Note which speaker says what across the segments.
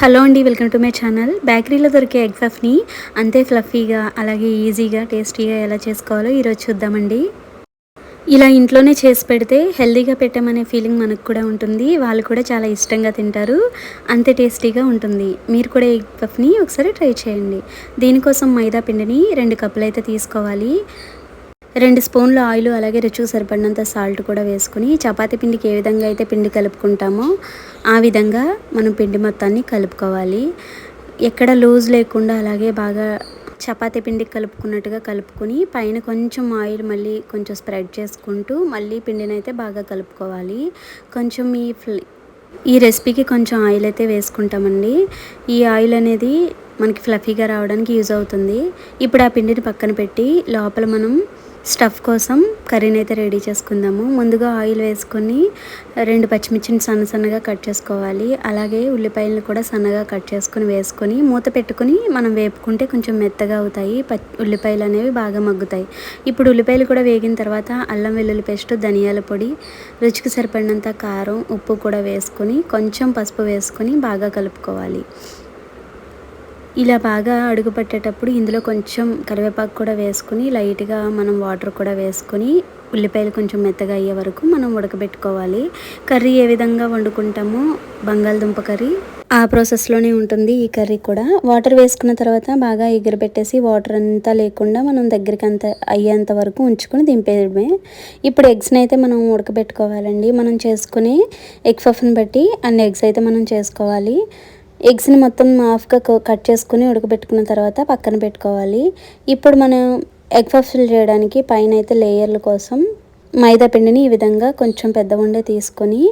Speaker 1: Hello అండి welcome to my channel. బేకరీలో దొరికే ఎగ్ పఫ్ని అంతే ఫ్లఫీగా అలాగే ఈజీగా టేస్టీగా ఎలా చేసుకోవాలో ఈరోజు చూద్దామండి. ఇలా ఇంట్లోనే చేసి పెడితే హెల్తీగా పెట్టామనే ఫీలింగ్ మనకు కూడా ఉంటుంది. వాళ్ళు కూడా చాలా ఇష్టంగా తింటారు. అంతే టేస్టీగా ఉంటుంది. మీరు కూడా ఎగ్ పఫ్ని ఒకసారి ట్రై చేయండి. దీనికోసం మైదా పిండిని రెండు కప్పులు అయితే తీసుకోవాలి. రెండు స్పూన్ల ఆయిల్ అలాగే రుచి సరిపడినంత సాల్ట్ కూడా వేసుకుని చపాతీ పిండికి ఏ విధంగా అయితే పిండి కలుపుకుంటామో ఆ విధంగా మనం పిండి మొత్తాన్ని కలుపుకోవాలి. ఎక్కడ లూజ్ లేకుండా అలాగే బాగా చపాతీ పిండికి కలుపుకున్నట్టుగా కలుపుకొని పైన కొంచెం ఆయిల్ మళ్ళీ కొంచెం స్ప్రెడ్ చేసుకుంటూ మళ్ళీ పిండిని అయితే బాగా కలుపుకోవాలి. కొంచెం ఈ ఈ రెసిపీకి కొంచెం ఆయిల్ అయితే వేసుకుంటామండి. ఈ ఆయిల్ అనేది మనకి ఫ్లఫీగా రావడానికి యూజ్ అవుతుంది. ఇప్పుడు ఆ పిండిని పక్కన పెట్టి లోపల మనం స్టఫ్ కోసం కర్రీని అయితే రెడీ చేసుకుందాము. ముందుగా ఆయిల్ వేసుకొని రెండు పచ్చిమిర్చిని సన్న సన్నగా కట్ చేసుకోవాలి. అలాగే ఉల్లిపాయలను కూడా సన్నగా కట్ చేసుకొని వేసుకొని మూత పెట్టుకుని మనం వేపుకుంటే కొంచెం మెత్తగా అవుతాయి. ఉల్లిపాయలు అనేవి బాగా మగ్గుతాయి. ఇప్పుడు ఉల్లిపాయలు కూడా వేగిన తర్వాత అల్లం వెల్లుల్లి పేస్ట్ ధనియాల పొడి రుచికి సరిపడినంత కారం ఉప్పు కూడా వేసుకొని కొంచెం పసుపు వేసుకొని బాగా కలుపుకోవాలి. ఇలా బాగా అడుగుపెట్టేటప్పుడు ఇందులో కొంచెం కరివేపాకు కూడా వేసుకుని లైట్గా మనం వాటర్ కూడా వేసుకొని ఉల్లిపాయలు కొంచెం మెత్తగా అయ్యే వరకు మనం ఉడకబెట్టుకోవాలి. కర్రీ ఏ విధంగా వండుకుంటామో బంగాళదుంప కర్రీ ఆ ప్రాసెస్లోనే ఉంటుంది ఈ కర్రీ కూడా. వాటర్ వేసుకున్న తర్వాత బాగా ఎగిరిపెట్టేసి వాటర్ అంతా లేకుండా మనం దగ్గరికి అంత అయ్యేంత వరకు ఉంచుకొని దింపేయడమే. ఇప్పుడు ఎగ్స్ని అయితే మనం ఉడకబెట్టుకోవాలండి. మనం చేసుకునే ఎగ్ పఫ్ని బట్టి అన్ని ఎగ్స్ అయితే మనం చేసుకోవాలి. ఎగ్స్ని మొత్తం హాఫ్గా కట్ చేసుకుని ఉడకబెట్టుకున్న తర్వాత పక్కన పెట్టుకోవాలి. ఇప్పుడు మనం ఎగ్ పఫ్స్లు చేయడానికి పైన అయితే లేయర్ల కోసం మైదా పిండిని ఈ విధంగా కొంచెం పెద్ద ఉండే తీసుకొని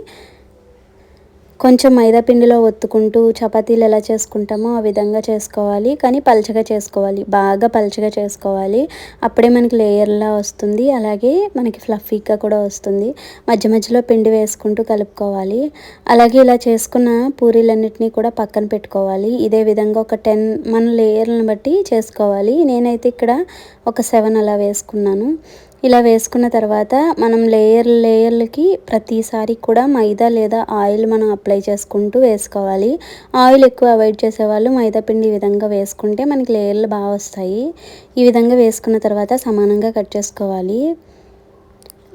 Speaker 1: కొంచెం మైదా పిండిలో ఒత్తుకుంటూ చపాతీలు ఎలా చేసుకుంటామో ఆ విధంగా చేసుకోవాలి. కానీ పల్చగా చేసుకోవాలి. బాగా పలచగా చేసుకోవాలి. అప్పుడే మనకి లేయర్లా వస్తుంది. అలాగే మనకి ఫ్లఫీగా కూడా వస్తుంది. మధ్య మధ్యలో పిండి వేసుకుంటూ కలుపుకోవాలి. అలాగే ఇలా చేసుకున్న పూరీలన్నిటినీ కూడా పక్కన పెట్టుకోవాలి. ఇదే విధంగా ఒక టెన్ మన లేయర్లను బట్టి చేసుకోవాలి. నేనైతే ఇక్కడ ఒక సెవెన్ అలా వేసుకున్నాను. ఇలా వేసుకున్న తర్వాత మనం లేయర్ లేయర్లకి ప్రతిసారి కూడా మైదా లేదా ఆయిల్ మనం అప్లై చేసుకుంటూ వేసుకోవాలి. ఆయిల్ ఎక్కువ అవాయిడ్ చేసేవాళ్ళు మైదా పిండి ఈ విధంగా వేసుకుంటే మనకి లేయర్లు బాగా వస్తాయి. ఈ విధంగా వేసుకున్న తర్వాత సమానంగా కట్ చేసుకోవాలి.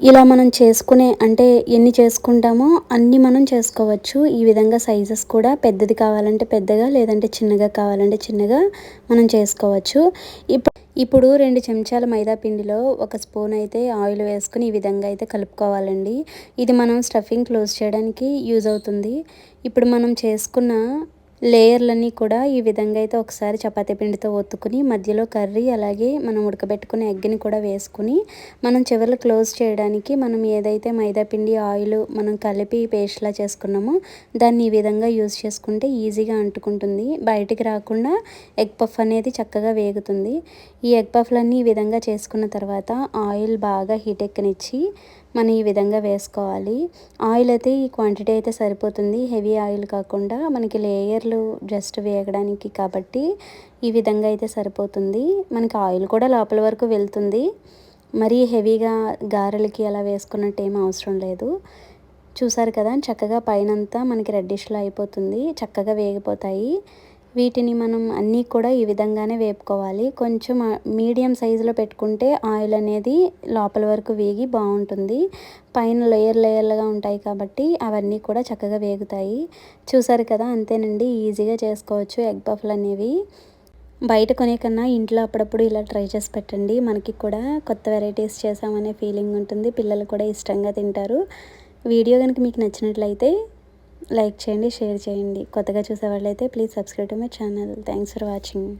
Speaker 1: ఇలా మనం చేసుకునే అంటే ఎన్ని చేసుకుంటామో అన్ని మనం చేసుకోవచ్చు. ఈ విధంగా సైజెస్ కూడా పెద్దది కావాలంటే పెద్దగా లేదంటే చిన్నగా కావాలంటే చిన్నగా మనం చేసుకోవచ్చు. ఇప్పుడు ఇప్పుడు రెండు చెంచాల మైదా పిండిలో ఒక స్పూన్ అయితే ఆయిల్ వేసుకుని ఈ విధంగా అయితే కలుపుకోవాలండి. ఇది మనం స్టఫింగ్ క్లోజ్ చేయడానికి యూజ్ అవుతుంది. ఇప్పుడు మనం చేసుకున్న లేయర్లన్నీ కూడా ఈ విధంగా అయితే ఒకసారి చపాతీ పిండితో ఒత్తుకుని మధ్యలో కర్రీ అలాగే మనం ఉడకబెట్టుకునే ఎగ్ని కూడా వేసుకుని మనం చివరిలో క్లోజ్ చేయడానికి మనం ఏదైతే మైదా పిండి ఆయిల్ మనం కలిపి పేస్ట్లా చేసుకున్నామో దాన్ని ఈ విధంగా యూజ్ చేసుకుంటే ఈజీగా అంటుకుంటుంది. బయటికి రాకుండా ఎగ్ పఫ్ అనేది చక్కగా వేగుతుంది. ఈ ఎగ్ పఫ్లన్నీ ఈ విధంగా చేసుకున్న తర్వాత ఆయిల్ బాగా హీట్ ఎక్కనిచ్చి మనం ఈ విధంగా వేసుకోవాలి. ఆయిల్ అయితే ఈ క్వాంటిటీ అయితే సరిపోతుంది. హెవీ ఆయిల్ కాకుండా మనకి లేయర్లు జస్ట్ వేయడానికి కాబట్టి ఈ విధంగా అయితే సరిపోతుంది. మనకి ఆయిల్ కూడా లోపల వరకు వెళ్తుంది. మరీ హెవీగా గారెలకి అలా వేసుకున్నట్టు ఏం అవసరం లేదు. చూసారు కదా చక్కగా పైనంతా మనకి రెడ్డిష్లో అయిపోతుంది. చక్కగా వేగిపోతాయి. వీటిని మనం అన్నీ కూడా ఈ విధంగానే వేపుకోవాలి. కొంచెం మీడియం సైజులో పెట్టుకుంటే ఆయిల్ అనేది లోపల వరకు వేగి బాగుంటుంది. పైన లేయర్ లేయర్లుగా ఉంటాయి కాబట్టి అవన్నీ కూడా చక్కగా వేగుతాయి. చూసారు కదా అంతేనండి. ఈజీగా చేసుకోవచ్చు ఎగ్ పఫ్లు అనేవి. బయట కొనే కన్నా ఇంట్లో అప్పుడప్పుడు ఇలా ట్రై చేసి పెట్టండి. మనకి కూడా కొత్త వెరైటీస్ చేసామనే ఫీలింగ్ ఉంటుంది. పిల్లలు కూడా ఇష్టంగా తింటారు. వీడియో కనుక మీకు నచ్చినట్లయితే లైక్ చేయండి షేర్ చేయండి. కొత్తగా చూసే వాళ్ళైతే please subscribe to my channel. Thanks for watching.